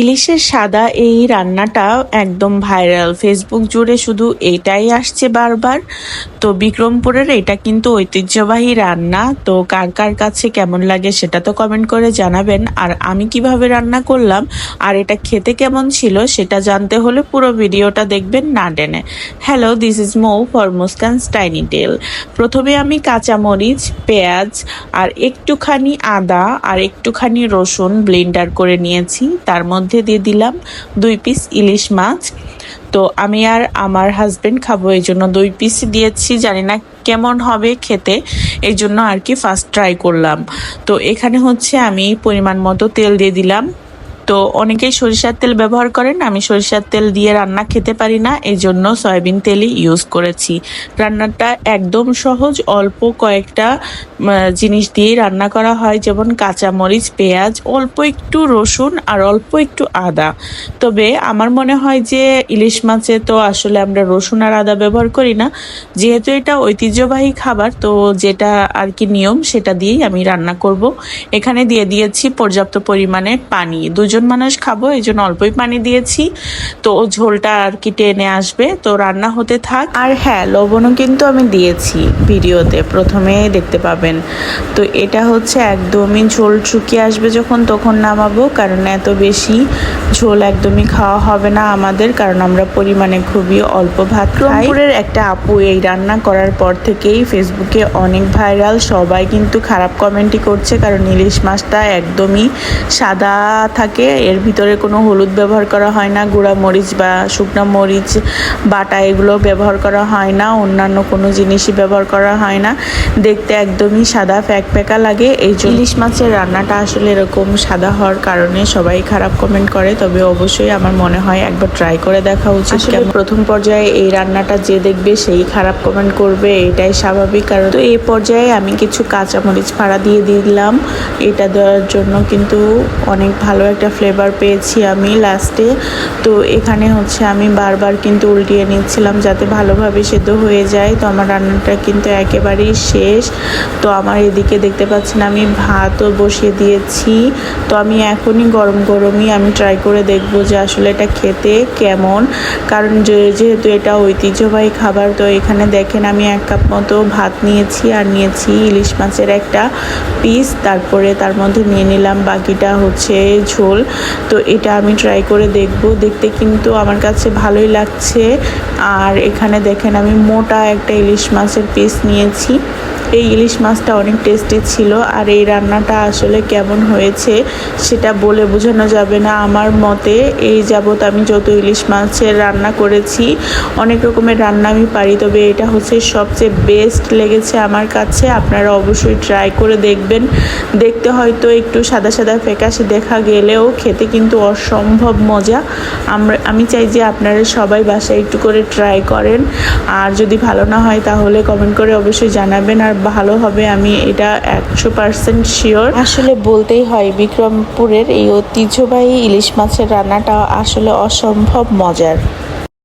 ইলিশের সাদা এই রান্নাটা একদম ভাইরাল। ফেসবুক জুড়ে শুধু এটাই আসছে বারবার। তো বিক্রমপুরের এটা কিন্তু ঐতিহ্যবাহী রান্না। তো কার কার কাছে কেমন লাগে সেটা তো কমেন্ট করে জানাবেন। আর আমি কীভাবে রান্না করলাম আর এটা খেতে কেমন ছিল সেটা জানতে হলে পুরো ভিডিওটা দেখবেন না টেনে। Hello this is Mou for Muskan স্টাইনি টেল প্রথমে আমি কাঁচামরিচ, পেঁয়াজ আর একটুখানি আদা আর একটুখানি রসুন ব্লেন্ডার করে নিয়েছি। তার মধ্যে দিয়ে দিলাম দুই পিস ইলিশ মাছ। তো আমি আর আমার হাজব্যান্ড খাব, এই জন্য দুই পিস দিয়েছি। জানি না কেমন হবে খেতে, এই জন্য আর কি ফার্স্ট ট্রাই করলাম। তো এখানে হচ্ছে আমি পরিমাণ মতো তেল দিয়ে দিলাম। তো অনেকেই সরিষার তেল ব্যবহার করেন। আমি সরিষার তেল দিয়ে রান্না খেতে পারি না এই জন্য সয়াবিন তেলই ইউজ করেছি। রান্নাটা একদম সহজ, অল্প কয়েকটা জিনিস দিয়ে রান্না করা হয়, যেমন কাঁচামরিচ, পেঁয়াজ, অল্প একটু রসুন আর অল্প একটু আদা। তবে আমার মনে হয় যে ইলিশ মাছে তো আসলে আমরা রসুন আর আদা ব্যবহার করি না। যেহেতু এটা ঐতিহ্যবাহী খাবার, তো যেটা আর কি নিয়ম, সেটা দিয়েই আমি রান্না করব। এখানে দিয়ে দিয়েছি পর্যাপ্ত পরিমাণে পানি। দুজন মানুষ খাব, এই জন্য অল্পই পানি দিয়েছি। তো ঝোলটা আর কি টেনে আসবে, তো রান্না হতে থাক। আর হ্যাঁ লবণও কিন্তু আমি দিয়েছি ভিডিওতে প্রথমে দেখতে পাবেন। তো এটা হচ্ছে একদমই ঝোল শুকিয়ে আসবে যখন, তখন নামাবো, কারণ এত বেশি ঝোল একদমই খাওয়া হবে না আমাদের, কারণ আমরা পরিমাণে খুবই অল্প ভাত রংপুরের একটা আপু এই রান্না করার পর থেকেই ফেসবুকে অনেক ভাইরাল, সবাই কিন্তু খারাপ কমেন্টই করছে, কারণ ইলিশ মাছটা একদমই সাদা থাকে এর ভিতরে কোনো হলুদ ব্যবহার করা হয় না গুঁড়া মরিচ বা শুকনো মরিচ বাটা এগুলো ব্যবহার করা হয় না অন্যান্য কোনো জিনিসই ব্যবহার করা হয় না। দেখতে একদমই সাদা ফ্যাক ফ্যাকা লাগে। এই ইলিশ মাছের রান্নাটা আসলে এরকম সাদা হওয়ার কারণে সবাই খারাপ কমেন্ট করে তবে অবশ্যই আমার মনে হয় একবার ট্রাই করে দেখা উচিত আসলে প্রথম পর্যায়ে এই রান্নাটা যে দেখবে সেই খারাপ কমেন্ট করবে এটাই স্বাভাবিক। কারণ তো এই পর্যায়ে আমি কিছু কাঁচামরিচ ফাড়া দিয়ে দিলাম। এটা দেওয়ার জন্য কিন্তু অনেক ভালো একটা ফ্লেভার পেয়েছি আমি লাস্টে তো এখানে হচ্ছে আমি বারবার কিন্তু উল্টিয়ে নিচ্ছিলাম যাতে ভালোভাবে সেদ্ধ হয়ে যায়। তো আমার রান্নাটা কিন্তু একেবারেই শেষ। তো আমার এদিকে দেখতে পাচ্ছেন আমি ভাতও বসিয়ে দিয়েছি। তো আমি এখনই গরম গরমই আমি ট্রাই করে দেখব যে আসলে এটা খেতে কেমন। কারণ যেহেতু এটা ঐতিহ্যবাহী খাবার, তো এখানে দেখেন আমি এক কাপ মতো ভাত নিয়েছি আর নিয়েছি ইলিশ মাছের একটা পিস তারপরে তার মধ্যে নিয়ে নিলাম বাকিটা হচ্ছে ঝোল। তো এটা আমি ট্রাই করে দেখব। দেখতে কিন্তু আমার কাছে ভালোই লাগছে। আর এখানে দেখেন আমি মোটা একটা ইলিশ মাছের পিস নিয়েছি। এই ইলিশ মাছটা অনেক টেস্টি ছিল। আর এই রান্নাটা আসলে কেমন হয়েছে সেটা বলে বোঝানো যাবে না। আমার মতে এই যাবৎ আমি যত ইলিশ মাছের রান্না করেছি, অনেক রকমের রান্না আমি পারি। তবে এটা হচ্ছে সবচেয়ে বেস্ট লেগেছে আমার কাছে। আপনারা অবশ্যই ট্রাই করে দেখবেন। দেখতে হয়তো একটু সাদা সাদা ফ্যাকাশে দেখা গেলেও খেতে কিন্তু অসম্ভব মজা। আমরা আমি চাই যে আপনারা সবাই বাসায় একটু করে ট্রাই করেন। আর যদি ভালো না হয় তাহলে কমেন্ট করে অবশ্যই জানাবেন। আর ভালো হবে, আমি এটা একশো পারসেন্ট শিওর আসলে বলতেই হয়, বিক্রমপুরের এই ঐতিহ্যবাহী ইলিশ মাছের রান্নাটা আসলে অসম্ভব মজার।